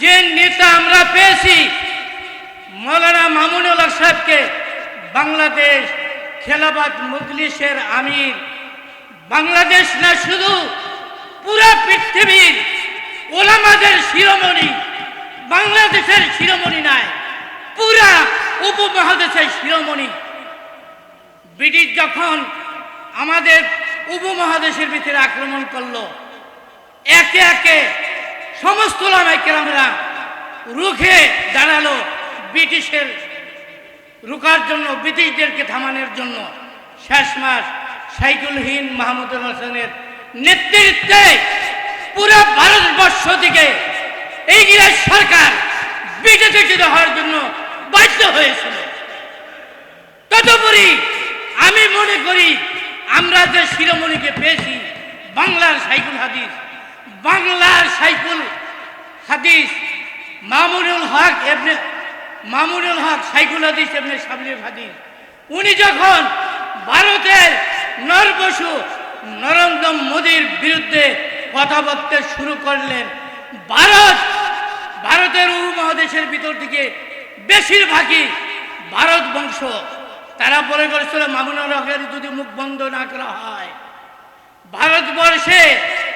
যে নেতা আমরা পেয়েছি, মৌলানা মামুনুল হক সাহেবকে বাংলাদেশ খেলাবাদ মুজলিসের আমির। বাংলাদেশ না শুধু, পুরা পৃথিবীর ওলামাদের শিরোমণি, বাংলাদেশের শিরোমণি নয় পুরা উপমহাদেশের শিরোমণি। ব্রিটিশ যখন আমাদের উপমহাদেশের ভিতরে আক্রমণ করল, একে একে সমস্ত লামাইকেরামরা রুখে দাঁড়াল ব্রিটিশের রুকার জন্য, ব্রিটিশদেরকে থামানোর জন্য। শেষ মাস সাইকুলহীন মাহমুদুল হোসেনের নেতৃত্বে পুরো ভারতবর্ষ থেকে এই গিরাজ সরকার ব্রিটিশিত হওয়ার জন্য বাধ্য হয়েছিল। তদুপরি আমি মনে করি, আমরা যে শিরোমণিকে পেয়েছি, বাংলার সাইকুল হাদিস বাংলার সাইকুল হাদিস মামুনুল হক এমনি মামুনুল হক সাইকুল হাদিস এমনি সাবলির হাদিস। উনি যখন ভারতের নরবসু নরেন্দ্র মোদীর বিরুদ্ধে কথা বলতে শুরু করলেন, ভারত ভারতের উপমহাদেশের ভিতর থেকে বেশিরভাগই ভারত বংশ। তারা বলে করেছিল, মামুনুল হকের যদি মুখ বন্ধ না করা হয়, ভারতবর্ষে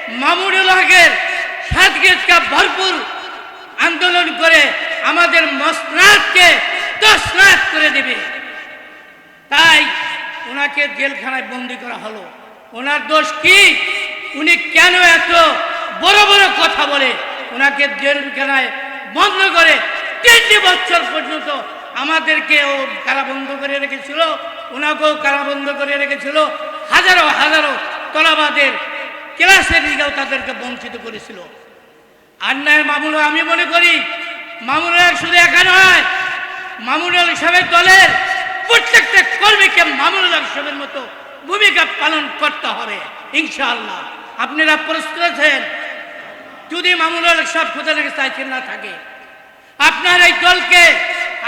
মামুনুল হকের সাতগেজকা ভরপুর আন্দোলন করে আমাদের মসনাদকে তসনাদ করে দেবে। তাই ওনাকে জেলখানায় বন্দি করা হলো। ওনার দোষ কি? উনি কেন এত বড় বড় কথা বলে? ওনাকে জেলখানায় বন্ধ করে তিনটি বছর পর্যন্ত আমাদেরকে ও কারাবন্ধ করে রেখেছিল, ওনাকেও কারাবন্ধ করে রেখেছিল। হাজারো হাজারো তলাবাদের ক্লাসের দিকেও তাদেরকে বঞ্চিত করেছিল। আন্নায়ের মামুন আমি মনে করি মামুন শুধু একা নয় মামুনুল সাহেবের দলের প্রত্যেকটা কর্মীকে মামুনুল সাহেবের মতো ভূমিকা পালন করতে হবে, ইনশাআল্লাহ। আপনারা প্রস্তুত আছেন? যদি মামুনুল সাহেব কোথা থেকে চাইছেন না থাকে, আপনার এই দলকে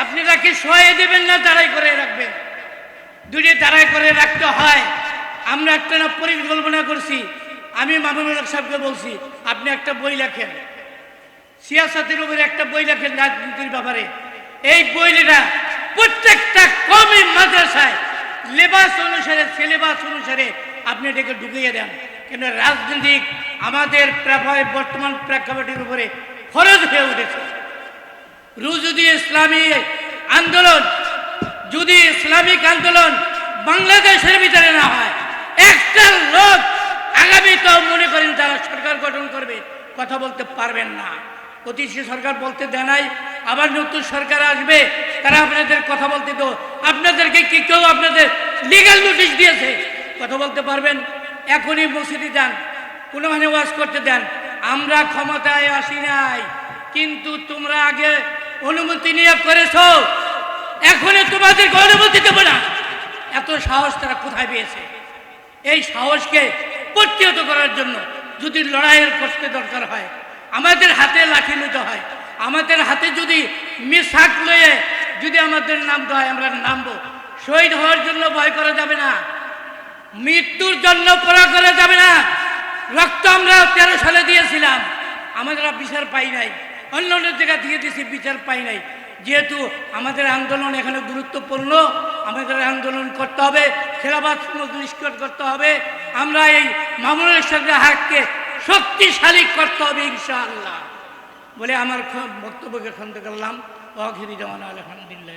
আপনারা কি সহায় দেবেন না দাঁড়াই করে রাখবেন? দুটি দাঁড়াই করে রাখতে হয়। আমরা একটা পরিকল্পনা করছি আমি মামুনুল হক সাহেবকে বলছি, আপনি একটা বই লেখেন। সিয়াসতের উপরে একটা বই লেখেন রাজনীতির ব্যাপারে। এই বইটা প্রত্যেকটা কমই মাদ্রাসায় লেবাস অনুসারে, সিলেবাস অনুসারে আপনি এটাকে ঢুকিয়ে দেন। কিন্তু রাজনীতিক আমাদের বর্তমান প্রেক্ষাপটের উপরে ফরজ হয়ে উঠেছে। রুজুদি ইসলামী আন্দোলন, যদি ইসলামিক আন্দোলন বাংলাদেশের ভিতরে না হয়, একটা লোক কথা বলতে পারবেন না। অতীশী সরকার বলতে দেয় নাই, আবার নতুন সরকার আসবে, তারা আপনাদের কথা বলতে তো আপনাদেরকে কি কেউ আপনাদের লিগাল নোটিশ দিয়েছে? কথা বলতে পারবেন, এখনই মসজিদে যান কোনো মানে ওয়াজ করতে দেন। আমরা ক্ষমতায় আসি নাই, কিন্তু তোমরা আগে অনুমতি নিয়ে করেছ। এখনই তোমাদেরকে অনুমতি দেবো না। এত সাহস তারা কোথায় পেয়েছে? এই সাহসকে প্রতিহত করার জন্য যদি লড়াইয়ের করতে দরকার হয়, আমাদের হাতে লাঠি নিতে হয়, আমাদের হাতে যদি মিশাক লয়ে যদি আমাদের নামতে হয় আমরা নামবো। শহীদ হওয়ার জন্য ভয় করা যাবে না, মৃত্যুর জন্য পড়া করা যাবে না। রক্ত আমরা তেরো সালে দিয়েছিলাম, আমাদের আর বিচার পাই নাই। অন্য অন্য জায়গা দিয়ে দিয়েছি, বিচার পাই নাই। যেহেতু আমাদের আন্দোলন এখানে গুরুত্বপূর্ণ, আমাদের আন্দোলন করতে হবে নিষ্কট করতে হবে। আমরা এই মামুনুল ইসলামের হাককে শক্তিশালী করতে হবে ইনশাআল্লাহ বলে আমার বক্তব্যকে খন্দ করলাম ওয়াখিরি জামান আলহামদুলিল্লাহ